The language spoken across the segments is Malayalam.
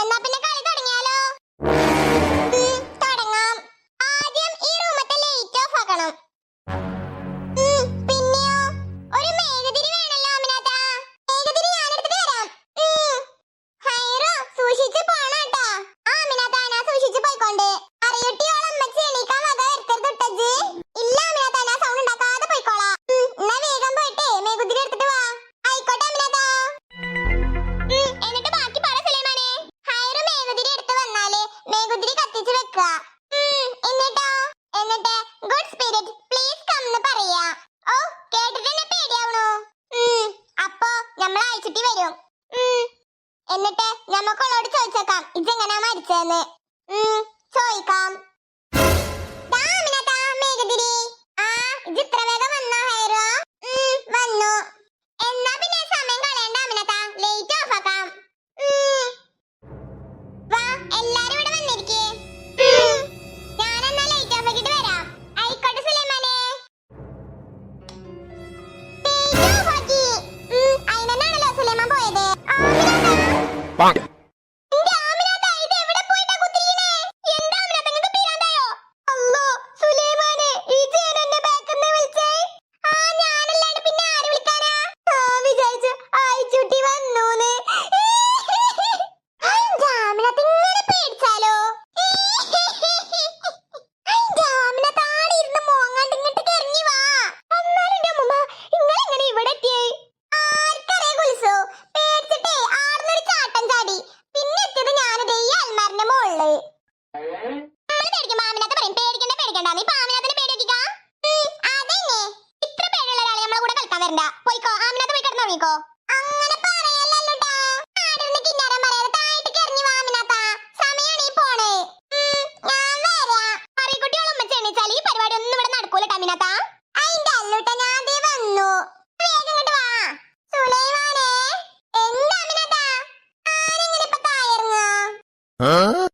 എന്നാ പിന്നെ ഇവിടെ അയച്ചിട്ട് വരും. എന്നിട്ട് ഞമ്മക്കുള്ളോട് ചോദിച്ചേക്കാം ഇതെങ്ങനെ മരിച്ചതെന്ന്? ചോദിക്കാം എല്ലാരും ആമിനത്താ. നമ്മളെ കൂടെ കളിക്കാൻ വരണ്ട പോയിക്കോ. ആമിനത്ത് പോയി കിടന്നുറങ്ങിക്കോ. അങ്ങനെ പറയല്ലല്ലോട്ടാ. ആടിരുന്ന് കിന്നാരം പറയാതെ താഴത്തേക്ക് ഇറങ്ങി വാ ആമിനാത്ത. സമയാണ് ഈ പോണേ. ഞാൻ വരാം. അറിയക്കുട്ടിയോളം ഉമ്മച്ചി എണീച്ചാൽ ഈ പരിപാടി ഒന്നും ഇവിടെ നടക്കൂല അമിനാത്ത അതിന്റെ അല്ലൂട്ട ഞാൻ ദേ വന്നു. വേഗം ഇങ്ങോട്ട് വാ. സുലൈമാനേ എന്താ അമിനാത്ത ആരെങ്ങനെ ഇപ്പൊ താഴെയിറങ്ങാ മേലോട്ട്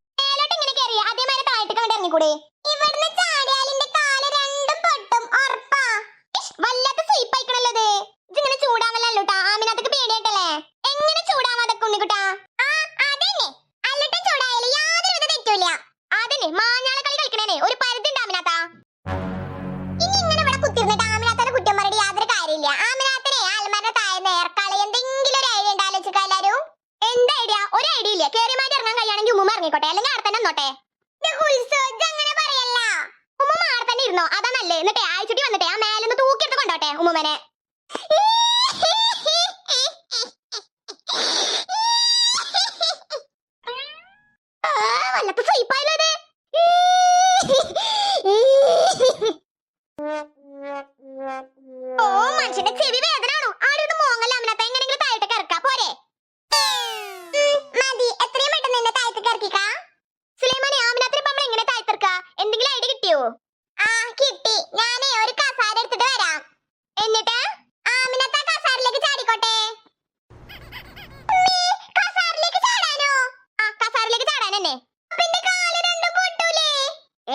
മാഞ്ഞാള കളി കളിക്കണേനെ. ഒരു പരിധി ഉണ്ട് ഇനി ഇങ്ങനെ ഇവിടെ കുത്തിരുന്ന് ആമിനാത്തനെ കുറ്റം പറഞ്ഞിട്ട് യാതൊരു കാര്യമില്ല ആമിനാത്തനെ അൽമാരുടെ താഴെ നേർക്കാളെ എന്തെങ്കിലും ഒരു ഐഡിയ ഉണ്ടാവില്ല എല്ലാരും എന്താ ഐഡിയ? ഒരു ഐഡിയ ഇല്ല. കേറി മാറ്റി ഇറങ്ങാൻ കഴിയാണെങ്കിൽ ഉമ്മ ഇറങ്ങിക്കോട്ടെ. അല്ലെങ്കിൽ അവിടെ തന്നെ നോട്ടെ അങ്ങനെ പറയല്ല. ഉമ്മ തന്നെ ഇരുന്നോ? അതാ നല്ലേ എന്നിട്ടേ ആഴ്ചട്ടി വന്നിട്ടേ ആ മേലെന്ന് തൂക്കിയെടുത്ത് കൊണ്ടോട്ടെ ഉമ്മനെ വല്ലപ്പോ സ്വയിപ്പായാലോ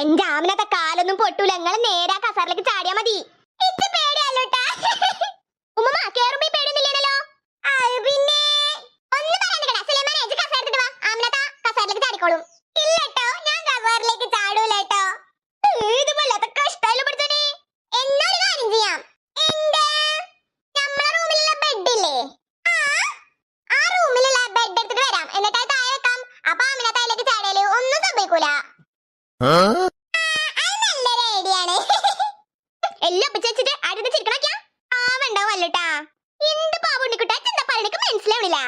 എന്റെ ആമിനത്തെ കാലൊന്നും പൊട്ടൂല. നിങ്ങൾ നേരെ കസറിലേക്ക് ചാടിയാ മതി. ഉമ്മ കേറുമ്പോ പേടിയൊന്നുമില്ലല്ലോ? പിന്നെ ഒന്ന് പറയാൻ സുലൈമാൻ ഇജ്ജ് കസാര എടുത്തിട്ട് വാ. ആമിനത്ത കസാരയിലേക്ക് ചാടിക്കോളും. ഇല്ലട്ടോ ഞാൻ കസാരയിലേക്ക് ചാടൂലട്ടോ. ഇത് വല്ലാത്ത കഷ്ടായാലും പഠിച്ചോനെ എന്നൊരു കാര്യം ചെയ്യാം. എന്റെ നമ്മളെ റൂമിലുള്ള ബെഡില്ലേ ആ ആ റൂമിലുള്ള ബെഡ് എടുത്തിട്ട് വരാം. എന്നിട്ട് താഴെ വെക്കാം. അപ്പൊ ആമിനത്ത അതിലേക്ക് ചാടിയാൽ ഒന്നും സംഭവിക്കൂല. എല്ലാം ഒപ്പിച്ചിട്ട് അടുത്ത് ചിരിക്കണക്കാ പാവണ്ടാവല്ലോട്ടാ എന്ത് പാവുണ്ണിക്കുട്ടാ ചെന്താ പറഞ്ഞിട്ട് മനസ്സിലാവണില്ല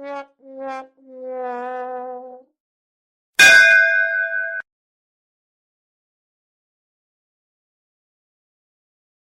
Yeah, yeah.